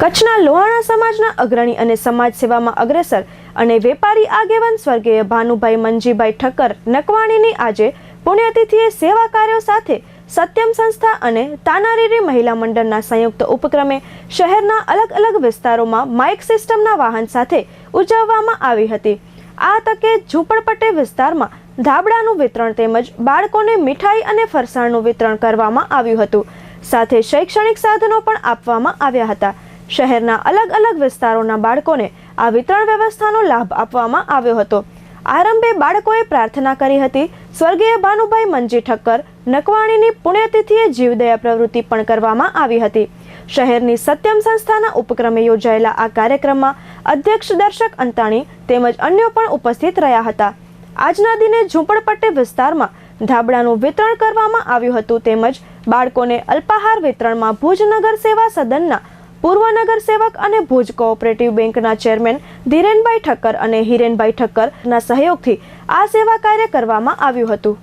કચ્છના લોહાણા સમાજના અગ્રણી અને સમાજ સેવામાં અગ્રેસર અને વેપારી આગેવાન સ્વર્ગીય ભાનુભાઈ મંજીભાઈ ઠક્કર નકવાણીની આજે પુણ્યતિથિએ સેવા કાર્યો સાથે સત્યમ સંસ્થા અને તાનારીરી મહિલા મંડળના સંયુક્ત ઉપક્રમે શહેરના અલગ અલગ વિસ્તારોમાં માઇક સિસ્ટમના વાહન સાથે ઉજવવામાં આવી હતી. આ તકે ઝૂંપડપટ્ટી વિસ્તારમાં ધાબળાનું વિતરણ તેમજ બાળકોને મીઠાઈ અને ફરસાણનું વિતરણ કરવામાં આવ્યું હતું. સાથે શૈક્ષણિક સાધનો પણ આપવામાં આવ્યા હતા. શહેરના અલગ અલગ વિસ્તારોના બાળકોને આ વિતરણ વ્યવસ્થાનો લાભ આપવામાં આવ્યો હતો. આરંભે બાળકોએ પ્રાર્થના કરી હતી, સ્વર્ગીય ભાનુભાઈ મંજી ઠક્કર નકવાણીની પુણ્યતિથિએ જીવદયા પ્રવૃત્તિ પણ કરવામાં આવી હતી. શહેરની સત્યમ સંસ્થાના ઉપક્રમે યોજાયેલા આ કાર્યક્રમમાં અધ્યક્ષ દર્શક અંતાણી તેમજ અન્યો પણ ઉપસ્થિત રહ્યા હતા. આજના દિને ઝૂંપડપટ્ટી વિસ્તારમાં ધાબળાનું વિતરણ કરવામાં આવ્યું હતું તેમજ બાળકોને અલ્પાહાર વિતરણમાં ભુજ નગર સેવા સદનના પૂર્વ નગર સેવક અને ભુજ કોઓપરેટિવ બેંકના ચેરમેન ધીરેનભાઈ ઠક્કર અને હિરેનભાઈ ઠક્કરના સહયોગથી આ સેવા કાર્ય કરવામાં આવ્યું હતું.